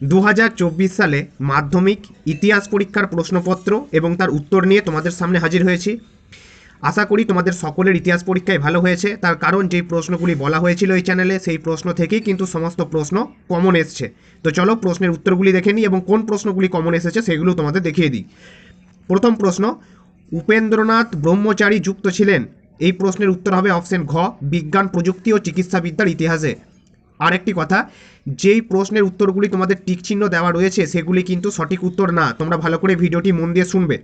দু হাজার চব্বিশ সালে মাধ্যমিক ইতিহাস পরীক্ষার প্রশ্নপত্র এবং তার উত্তর নিয়ে তোমাদের সামনে হাজির হয়েছি। আশা করি তোমাদের সকলের ইতিহাস পরীক্ষায় ভালো হয়েছে। তার কারণ যেই প্রশ্নগুলি বলা হয়েছিল এই চ্যানেলে সেই প্রশ্ন থেকেই কিন্তু সমস্ত প্রশ্ন কমন এসছে। তো চলো প্রশ্নের উত্তরগুলি দেখে নিই এবং কোন প্রশ্নগুলি কমন এসেছে সেগুলো তোমাদের দেখিয়ে দিই। প্রথম প্রশ্ন, উপেন্দ্রনাথ ব্রহ্মচারী যুক্ত ছিলেন? এই প্রশ্নের উত্তর হবে অপশন ঘ, বিজ্ঞান, প্রযুক্তি ও চিকিৎসাবিদ্যার ইতিহাসে। আরেকটি কথা, যেই প্রশ্নের উত্তরগুলি তোমাদের টিক চিহ্ন দেওয়া রয়েছে, সেগুলি কিন্তু সঠিক উত্তর না। তোমরা ভালো করে ভিডিওটি মন দিয়ে শুনবে।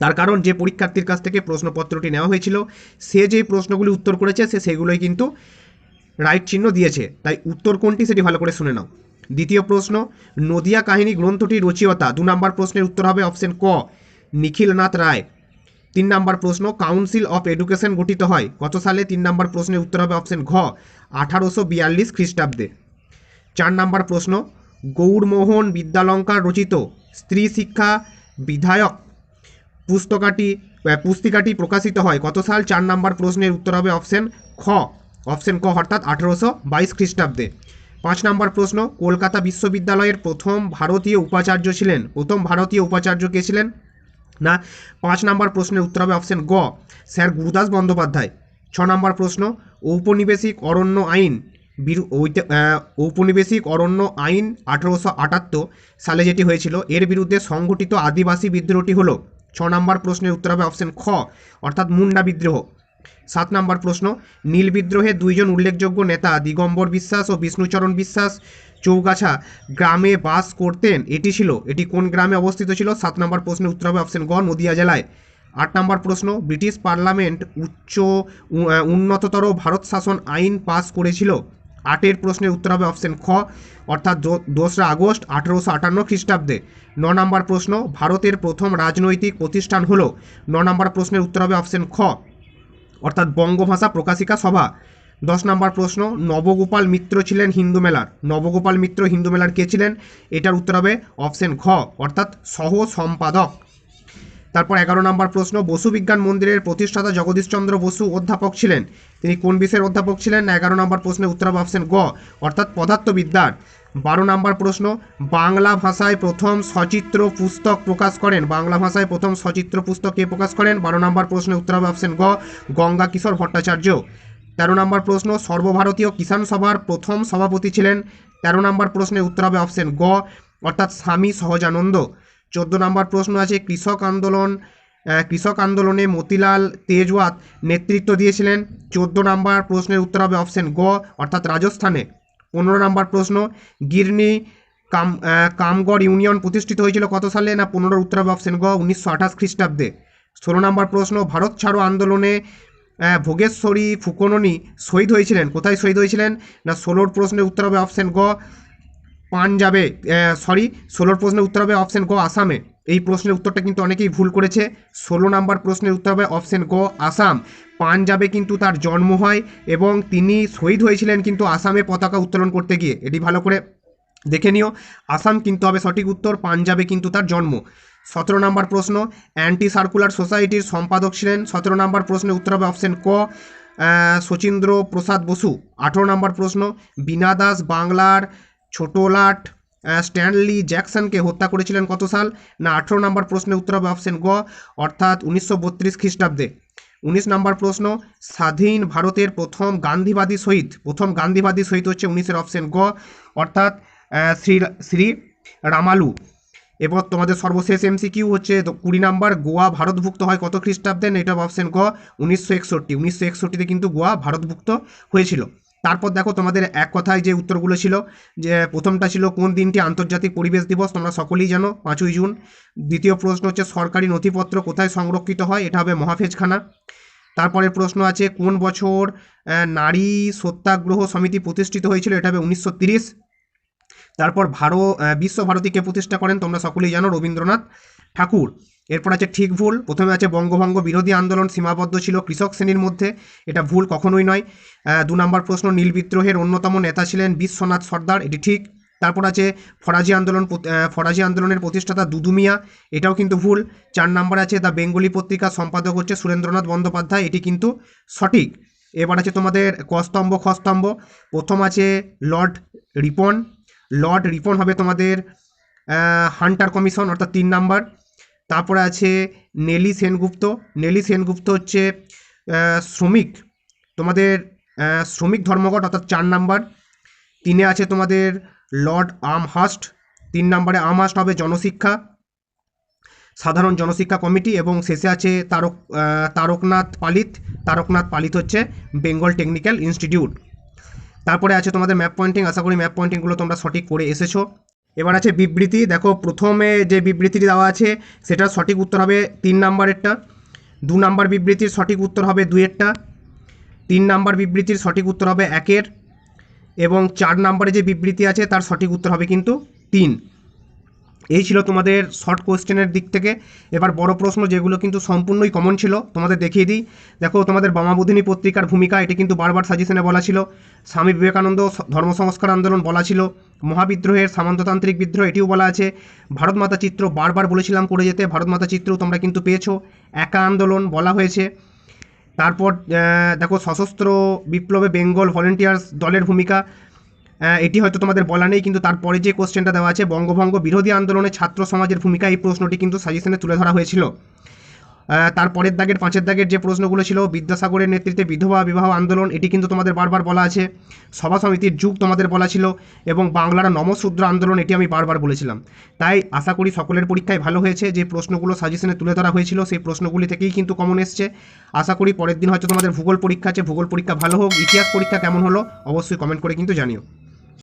তার কারণ, যে পরীক্ষার্থীর কাছ থেকে প্রশ্নপত্রটি নেওয়া হয়েছিল, সে যেই প্রশ্নগুলি উত্তর করেছে, সে সেগুলোই কিন্তু রাইট চিহ্ন দিয়েছে। তাই উত্তর কোনটি সেটি ভালো করে শুনে নাও। দ্বিতীয় প্রশ্ন, নদিয়া কাহিনী গ্রন্থটি রচয়িতা। দু নম্বর প্রশ্নের উত্তর হবে অপশন ক, নিখিলনাথ রায়। তিন নাম্বার প্রশ্ন কাউন্সিল অফ এডুকেশন গঠিত হয়। কত সালে? তিন নম্বর প্রশ্নের উত্তর হবে অপশন ঘ, আঠারোশো বিয়াল্লিশ খ্রিস্টাব্দে। চার নাম্বার প্রশ্ন গৌরমোহন বিদ্যালঙ্কার রচিত স্ত্রী শিক্ষা বিধায়ক পুস্তকাটি পুস্তিকাটি প্রকাশিত হয়। কত সাল? চার নাম্বার প্রশ্নের উত্তর হবে অপশন খ। অপশন ক অর্থাৎ আঠেরোশো বাইশ খ্রিস্টাব্দে। পাঁচ নম্বর প্রশ্ন, কলকাতা বিশ্ববিদ্যালয়ের প্রথম ভারতীয় উপাচার্য ছিলেন? প্রথম ভারতীয় উপাচার্য কে ছিলেন? না? পাঁচ নম্বর প্রশ্নের উত্তর হবে অপশন গ। স্যার গুরুদাস বন্দ্যোপাধ্যায়। ছ নম্বর প্রশ্ন, ঔপনিবেশিক অরণ্য আইন ঔপনিবেশিক অরণ্য আইন আঠেরোশো আটাত্তর সালে যেটি হয়েছিল, এর বিরুদ্ধে সংগঠিত আদিবাসী বিদ্রোহটি হলো। ছ নম্বর প্রশ্নের উত্তর হবে অপশন খ, অর্থাৎ মুন্ডা বিদ্রোহ। সাত নম্বর প্রশ্ন, নীল বিদ্রোহে দুইজন উল্লেখযোগ্য নেতা, দিগম্বর বিশ্বাস ও বিষ্ণুচরণ বিশ্বাস চৌগাছা গ্রামে বাস করতেন। এটি ছিল, এটি কোন গ্রামে অবস্থিত ছিল? সাত নম্বর প্রশ্নের উত্তর হবে অপশন গ, নদিয়া জেলায়। আট নম্বর প্রশ্ন, ব্রিটিশ পার্লামেন্ট উচ্চ উন্নততর ভারত শাসন আইন পাস করেছিল। আটের প্রশ্নের উত্তর হবে অপশন খ, অর্থাৎ দোসরা আগস্ট আঠেরোশো আটান্ন খ্রিস্টাব্দে। ন নম্বর প্রশ্ন, ভারতের প্রথম রাজনৈতিক প্রতিষ্ঠান হল। ন নম্বর প্রশ্নের উত্তর হবে অপশন খ, অর্থাৎ বঙ্গভাষা প্রকাশিকা সভা। দশ নম্বর প্রশ্ন, নবগোপাল মিত্র ছিলেন হিন্দু মেলার। নবগোপাল মিত্র হিন্দু মেলার কে ছিলেন? এটার উত্তর হবে অপশন ঘ, অর্থাৎ সহ সম্পাদক তারপর এগারো নম্বর প্রশ্ন, বসু বিজ্ঞান মন্দিরের প্রতিষ্ঠাতা জগদীশচন্দ্র বসু অধ্যাপক ছিলেন। তিনি কোন বিষয়ের অধ্যাপক ছিলেন? এগারো নম্বর প্রশ্নের উত্তর অপশন গ অর্থাৎ পদার্থবিদ্যার। বারো নম্বর প্রশ্ন, বাংলা ভাষায় প্রথম সচিত্র পুস্তক প্রকাশ করেন। বাংলা ভাষায় প্রথম সচিত্র পুস্তক কে প্রকাশ করেন? বারো নম্বর প্রশ্নের উত্তর অপশন গ গঙ্গা কিশোর ভট্টাচার্য। তেরো নম্বর প্রশ্ন, সর্বভারতীয় কিষাণ সভার প্রথম সভাপতি ছিলেন। তেরো নম্বর প্রশ্নের উত্তর হবে অপশন গ, অর্থাৎ স্বামী সহজানন্দ। চোদ্দ নম্বর প্রশ্ন আছে, কৃষক আন্দোলন কৃষক আন্দোলনে মতিলাল তেজওয়াত নেতৃত্ব দিয়েছিলেন। চোদ্দ নম্বর প্রশ্নের উত্তর হবে অপশন গ, অর্থাৎ রাজস্থানে। পনেরো নম্বর প্রশ্ন, গিরনি কাম কামগড় ইউনিয়ন প্রতিষ্ঠিত হয়েছিল কত সালে? না, পনেরোর উত্তর হবে অপশন গ, উনিশশো আঠাশ খ্রিস্টাব্দে। ষোলো নম্বর প্রশ্ন, ভারত ছাড়ো আন্দোলনে ভোগেশ্বরী ফুকননি শহীদ হয়েছিলেন। কোথায় শহীদ হয়েছিলেন? না, ষোলোর প্রশ্নের উত্তর হবে অপশন গ, পাঞ্জাবে সরি ষোলোর প্রশ্নের উত্তর হবে অপশন গ, আসামে। এই প্রশ্নের উত্তরটা কিন্তু অনেকেই ভুল করেছে। ষোলো নাম্বার প্রশ্নের উত্তর হবে অপশন গ, আসাম। পাঞ্জাবে কিন্তু তার জন্ম হয় এবং তিনি শহীদ হয়েছিলেন কিন্তু আসামে পতাকা উত্তোলন করতে গিয়ে। এটি ভালো করে দেখে নিও। আসাম কিন্তু হবে সঠিক উত্তর, পাঞ্জাবে কিন্তু তার জন্ম। সতেরো নম্বর প্রশ্ন অ্যান্টি সার্কুলার সোসাইটির সম্পাদক ছিলেন। সতেরো নম্বর প্রশ্নের উত্তর হবে অপশন ক শচীন্দ্র প্রসাদ বসু। আঠেরো নম্বর প্রশ্ন বীণা দাস বাংলার ছোটলাট স্ট্যানলি জ্যাকসনকে হত্যা করেছিলেন কত সাল? না, আঠেরো নম্বর প্রশ্নের উত্তর হবে অপশন গ, অর্থাৎ উনিশশো বত্রিশ খ্রিস্টাব্দে। উনিশ নম্বর প্রশ্ন, স্বাধীন ভারতের প্রথম গান্ধীবাদী শহীদ। প্রথম গান্ধীবাদী শহীদ হচ্ছে উনিশের অপশন গ, অর্থাৎ শ্রী শ্রী রামালু। এবার তোমাদের সর্বশেষ এমসিকিউ হচ্ছে কুড়ি নাম্বার, গোয়া ভারতভুক্ত হয় কত খ্রিস্টাব্দে? এটা অপশন গ উনিশশো একষট্টি। উনিশশো একষট্টিতে কিন্তু গোয়া ভারতভুক্ত হয়েছিল। তারপর দেখো তোমাদের এক কথায় যে উত্তরগুলো ছিল, যে প্রথমটা ছিল কোন দিনটি আন্তর্জাতিক পরিবেশ দিবস, তোমরা সকলেই জানো, পাঁচই জুন। দ্বিতীয় প্রশ্ন হচ্ছে সরকারি নথিপত্র কোথায় সংরক্ষিত হয়? এটা হবে মহাফেজখানা। তারপরে প্রশ্ন আছে, কোন বছর নারী সত্যাগ্রহ সমিতি প্রতিষ্ঠিত হয়েছিল? এটা হবে উনিশশো তিরিশ। তারপর ভারত বিশ্বভারতীকে প্রতিষ্ঠা করেন, তোমরা সকলেই জানো, রবীন্দ্রনাথ ঠাকুর। এরপর আছে ঠিক ভুল, প্রথমে আছে বঙ্গভঙ্গ বিরোধী আন্দোলন, সীমাবদ্ধ ছিল কৃষক শ্রেণির মধ্যে, এটা ভুল কখনোই নয়। দু নম্বর প্রশ্ন, নীল বিদ্রোহের অন্যতম নেতা ছিলেন বিশ্বনাথ সর্দার, এটি ঠিক। তারপর আছে ফরাজি আন্দোলন ফরাজি আন্দোলনের প্রতিষ্ঠাতা দুদুমিয়া এটাও কিন্তু ভুল। চার নম্বর আছে দ্য বেঙ্গলি পত্রিকার সম্পাদক হচ্ছে সুরেন্দ্রনাথ বন্দ্যোপাধ্যায়, এটি কিন্তু সঠিক। এবার আছে তোমাদের কস্তম্ভ, খস্তম্ভ। প্রথম আছে লর্ড রিপন লর্ড রিপন হবে তোমাদের হান্টার কমিশন, অর্থাৎ তিন নাম্বার। তারপরে আছে নেলি সেনগুপ্ত। নেলি সেনগুপ্ত হচ্ছে শ্রমিক। তোমাদের শ্রমিক ধর্মঘট, অর্থাৎ চার নাম্বার। তিনে আছে তোমাদের লর্ড আমহাস্ট। তিন নম্বরে আমহাস্ট হবে জনশিক্ষা, সাধারণ জনশিক্ষা কমিটি এবং শেষে আছে তারক তারকনাথ পালিত। তারকনাথ পালিত হচ্ছে বেঙ্গল টেকনিক্যাল ইনস্টিটিউট। তারপরে আছে তোমাদের ম্যাপ পয়েন্টিং আশা করি ম্যাপ পয়েন্টিংগুলো তোমরা সঠিক করে এসেছ। এবার আছে বিবৃতি, দেখো প্রথমে যে বিবৃতিটি দেওয়া আছে, সেটার সঠিক উত্তর হবে তিন নাম্বারেরটা। দু নাম্বার বিবৃতির সঠিক উত্তর হবে দুইয়েরটা। তিন নাম্বার বিবৃতির সঠিক উত্তর হবে একের। এবং চার নাম্বারে যে বিবৃতি আছে, তার সঠিক উত্তর হবে কিন্তু তিন। এই ছিল তোমাদের শর্ট কোয়েশ্চেনের দিক থেকে। এবার বড় প্রশ্ন যেগুলো কিন্তু সম্পূর্ণই কমন ছিল, তোমাদের দেখিয়ে দিই। দেখো, তোমাদের বামাবুধিনী পত্রিকার ভূমিকা, এটি কিন্তু বারবার সাজেশনে বলা ছিল। স্বামী বিবেকানন্দ ধর্ম সংস্কার আন্দোলন বলা ছিল। মহাবিদ্রোহের সামন্ততান্ত্রিক বিদ্রোহ, এটিও বলা আছে। ভারত মাতা চিত্র বারবার বলেছিলাম করে যেতে, ভারত মাতা চিত্রও তোমরা কিন্তু পেয়েছ। একা আন্দোলন বলা হয়েছে। তারপর দেখো, সশস্ত্র বিপ্লবে বেঙ্গল ভলেন্টিয়ার্স দলের ভূমিকা। এটি হয়তো তোমাদের বলা নেই, কিন্তু তারপরে যে কোশ্চেনটা দেওয়া আছে, বঙ্গভঙ্গ বিরোধী আন্দোলনে ছাত্র সমাজের ভূমিকা, এই প্রশ্নটি কিন্তু সাজেশনে তুলে ধরা হয়েছিল। তারপরের দাগের, পাঁচের দাগের যে প্রশ্নগুলো ছিল, বিদ্যাসাগরের নেতৃত্বে বিধবা বিবাহ আন্দোলন, এটি কিন্তু তোমাদের বারবার বলা আছে। সভা সমিতির যুগ তোমাদের বলা ছিল, এবং বাংলার নমশূদ্র আন্দোলন, এটি আমি বারবার বলেছিলাম। তাই আশা করি সকলের পরীক্ষায় ভালো হয়েছে, যে প্রশ্নগুলো সাজেশনে তুলে ধরা হয়েছিল, সেই প্রশ্নগুলি থেকেই কিন্তু কমন এসছে। আশা করি পরের দিন হয়তো তোমাদের ভূগোল পরীক্ষা আছে, ভূগোল পরীক্ষা ভালো হোক, ইতিহাস পরীক্ষা কেমন হলো, অবশ্যই কমেন্ট করে কিন্তু জানিও।